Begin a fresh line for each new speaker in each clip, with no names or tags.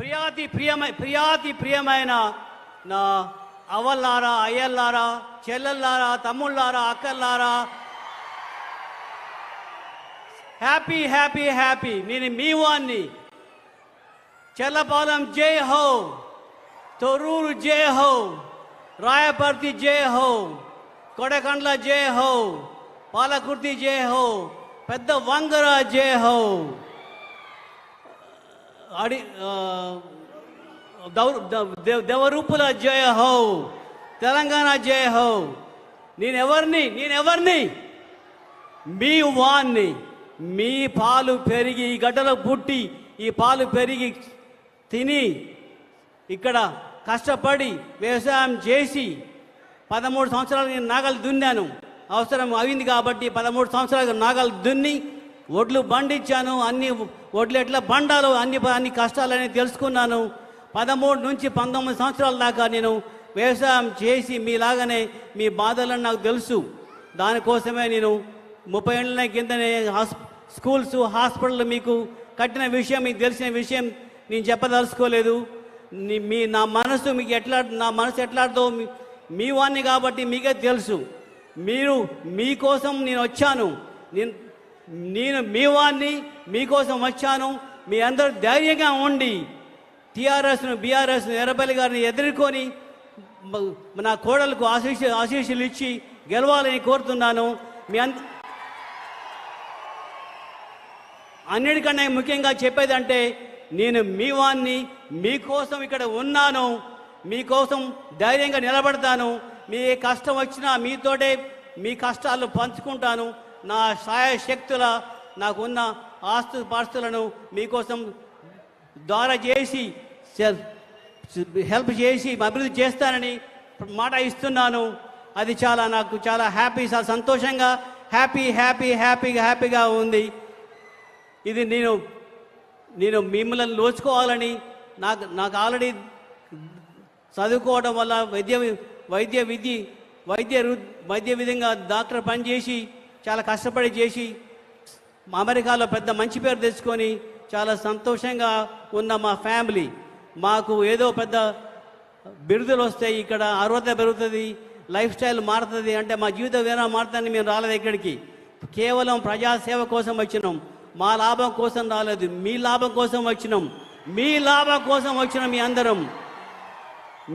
ప్రియాతి ప్రియమై ప్రియాతి ప్రియమైన నా అవల్లారా అయ్యల్లారా చెల్లెల్లారా తమ్ముళ్ళారా అక్కల్లారా. Happy happy happy. నేను మీ వాణ్ణి. చెల్లపాలెం జై హో. తొర్రూరు జై హో. రాయపర్తి జై హో. కొడకండ్ల జై హో. పాలకుర్తి జై హో. పెద్ద వంగర జై హో. అడి ఆ, ద- దేవరూపుల జయ హో తెలంగాణ జయ హో. నేనెవరిని నేనెవరిని? మీ వాన్ని మీ పాలు పెరిగి ఈ గడ్డలో పుట్టి ఈ పాలు పెరిగి తిని ఇక్కడ కష్టపడి వ్యవసాయం చేసి పదమూడు సంవత్సరాలు నేను నాగలు దున్నాను. అవసరం అయింది కాబట్టి పదమూడు సంవత్సరాలు నాగలు దున్ని ఒడ్లు బండిచ్చాను అన్ని ఒడ్లు ఎట్లా బండాలు అన్ని అన్ని కష్టాలని తెలుసుకున్నాను. పదమూడు నుంచి పంతొమ్మిది సంవత్సరాల దాకా నేను వ్యవసాయం చేసి మీలాగానే మీ బాధలను నాకు తెలుసు. దానికోసమే నేను ముప్పై ఏళ్ళ కిందనే హాస్ స్కూల్స్ హాస్పిటల్ మీకు కట్టిన విషయం మీకు తెలిసిన విషయం నేను చెప్పదలుచుకోలేదు. మీ నా మనసు మీకు ఎట్లా నా మనసు ఎట్లాడుతో మీ- మీ వాణ్ణి కాబట్టి మీకే తెలుసు. మీరు మీకోసం నేను వచ్చాను. నేను నేను మీ వారిని మీకోసం వచ్చాను. మీ అందరూ ధైర్యంగా ఉండి టీఆర్ఎస్ను బీఆర్ఎస్ను ఎర్రబల్లి గారిని ఎదుర్కొని నా కోడలకు ఆశీస్సు ఆశీస్సులు ఇచ్చి గెలవాలని కోరుతున్నాను. మీ అంత అన్నిటికన్నా ముఖ్యంగా చెప్పేదంటే నేను మీ వాణ్ణి మీకోసం ఇక్కడ ఉన్నాను. మీకోసం ధైర్యంగా నిలబడతాను. మీ కష్టం వచ్చినా మీతోటే మీ కష్టాలు పంచుకుంటాను. నా సాయశక్తుల నాకున్న ఆస్తు పాస్తులను మీకోసం ద్వారా చేసి సెల్- హెల్ప్ చేసి అభివృద్ధి చేస్తానని మాట ఇస్తున్నాను. అది చాలా నాకు చాలా హ్యాపీ చాలా సంతోషంగా హ్యాపీ హ్యాపీ హ్యాపీగా హ్యాపీగా ఉంది. ఇది నేను నేను మిమ్మల్ని లోచుకోవాలని నాకు నాకు ఆల్రెడీ చదువుకోవడం వల్ల వైద్య వైద్య విధి వైద్య వైద్య విధంగా డాక్టర్ పనిచేసి చాలా కష్టపడి చేసి అమెరికాలో పెద్ద మంచి పేరు తెచ్చుకొని చాలా సంతోషంగా ఉన్న మా ఫ్యామిలీ. మాకు ఏదో పెద్ద బిరుదులు వస్తాయి ఇక్కడ అర్హత పెరుగుతుంది లైఫ్ స్టైల్ మారుతుంది అంటే మా జీవిత విధానం మారుతుందని మేము రాలేదు ఇక్కడికి. కేవలం ప్రజాసేవ కోసం వచ్చినాం. మా లాభం కోసం రాలేదు మీ లాభం కోసం వచ్చినాం. మీ లాభం కోసం వచ్చినాం మీ అందరం.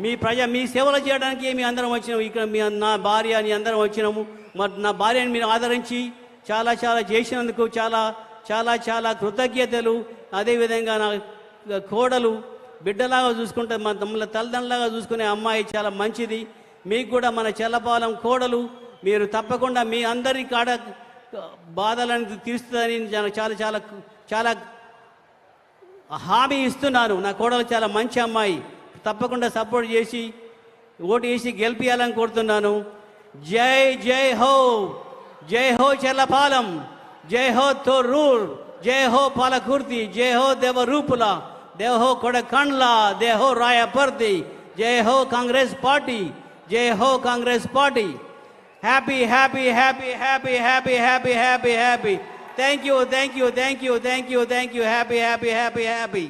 మీ ప్రజ మీ సేవలు చేయడానికి మీ అందరం వచ్చినాము. ఇక్కడ మీ నా భార్య అని అందరం వచ్చినాము. మరి నా భార్యని మీరు ఆదరించి చాలా చాలా చేసినందుకు చాలా చాలా చాలా కృతజ్ఞతలు. అదేవిధంగా నా కోడలు బిడ్డలాగా చూసుకుంటే మన తమ్ముల తల్లిదండ్రులాగా చూసుకునే అమ్మాయి చాలా మంచిది. మీకు కూడా మన చెల్లపాలెం కోడలు మీరు తప్పకుండా మీ అందరి కాడ బాధలను తీరుస్తుందని చాలా చాలా చాలా చాలా హామీ ఇస్తున్నాను. నా కోడలు చాలా మంచి అమ్మాయి. తప్పకుండా సపోర్ట్ చేసి ఓటు వేసి గెలిపియాలని కోరుతున్నాను. జై జై హో జై హో చెల్లపాలెం జై హో తొర్రూర్ జై హో పాలకూర్తి జై హో దేవరూపుల జై హో కొడకండ్ల జై హో రాయపర్తి జై హో కాంగ్రెస్ పార్టీ జై హో Congress party. Happy happy happy happy happy happy happy happy. Thank you thank you thank you thank you thank you happy happy happy happy.